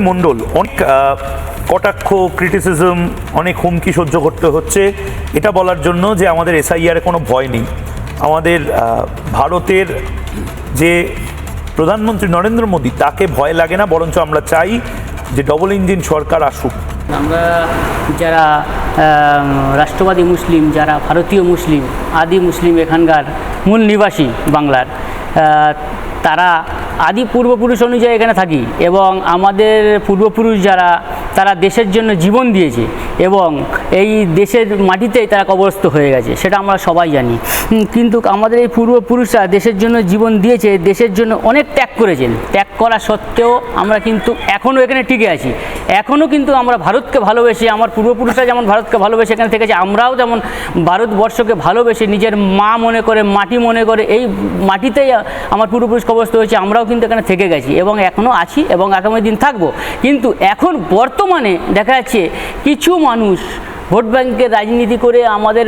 মণ্ডল, অনেক কটাক্ষ, ক্রিটিসিজম, অনেক হুমকি সহ্য করতে হচ্ছে। এটা বলার জন্য যে আমাদের এসআইআর কোনো ভয় নেই। আমাদের ভারতের যে প্রধানমন্ত্রী নরেন্দ্র মোদী, তাকে ভয় লাগে না, বরঞ্চ আমরা চাই যে ডবল ইঞ্জিন সরকার আসুক। আমরা যারা রাষ্ট্রবাদী মুসলিম, যারা ভারতীয় মুসলিম, আদি মুসলিম এখানকার মূল নিবাসী বাংলার তারা আদি পূর্বপুরুষ অনুযায়ী এখানে থাকি এবং আমাদের পূর্বপুরুষ যারা তারা দেশের জন্য জীবন দিয়েছে এবং এই দেশের মাটিতেই তারা কবরস্থ হয়ে গেছে, সেটা আমরা সবাই জানি। কিন্তু আমাদের এই পূর্বপুরুষরা দেশের জন্য জীবন দিয়েছে, দেশের জন্য অনেক ত্যাগ করেছেন। ত্যাগ করা সত্ত্বেও আমরা কিন্তু এখনও এখানে টিকে আছি। এখনও কিন্তু আমরা ভারতকে ভালোবেসে, আমার পূর্বপুরুষরা যেমন ভারতকে ভালোবেসে এখানে থেকেছে, আমরাও যেমন ভারতবর্ষকে ভালোবেসে নিজের মা মনে করে, মাটি মনে করে, এই মাটিতেই আমার পূর্বপুরুষ কবস্থ হয়েছে, আমরাও কিন্তু এখানে থেকে গেছি এবং এখনও আছি এবং আগামী দিন থাকব। কিন্তু এখন বর্তমানে দেখা যাচ্ছে কিছু মানুষ ভোট ব্যাংকের রাজনীতি করে আমাদের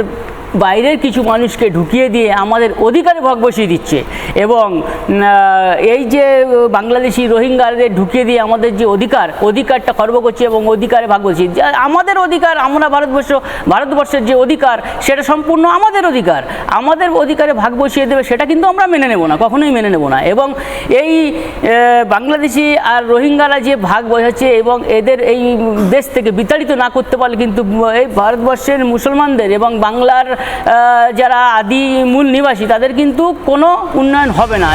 বাইরের কিছু মানুষকে ঢুকিয়ে দিয়ে আমাদের অধিকারে ভাগ বসিয়ে দিচ্ছে। এবং এই যে বাংলাদেশি রোহিঙ্গাদের ঢুকিয়ে দিয়ে আমাদের যে অধিকার, অধিকারটা খর্ব করছে এবং অধিকারে ভাগ বসিয়ে আমাদের অধিকার, আমরা ভারতবর্ষ, ভারতবর্ষের যে অধিকার, সেটা সম্পূর্ণ আমাদের অধিকার। আমাদের অধিকারে ভাগ বসিয়ে দেবে, সেটা কিন্তু আমরা মেনে নেব না, কখনোই মেনে নেব না। এবং এই বাংলাদেশি আর রোহিঙ্গারা যে ভাগ বসাচ্ছে এবং এদের এই দেশ থেকে বিতাড়িত না করতে পারলে কিন্তু এই ভারতবর্ষের মুসলমানদের এবং বাংলার যারা আদি মূল নিবাসী তাদের কিন্তু কোনো উন্নয়ন হবে না।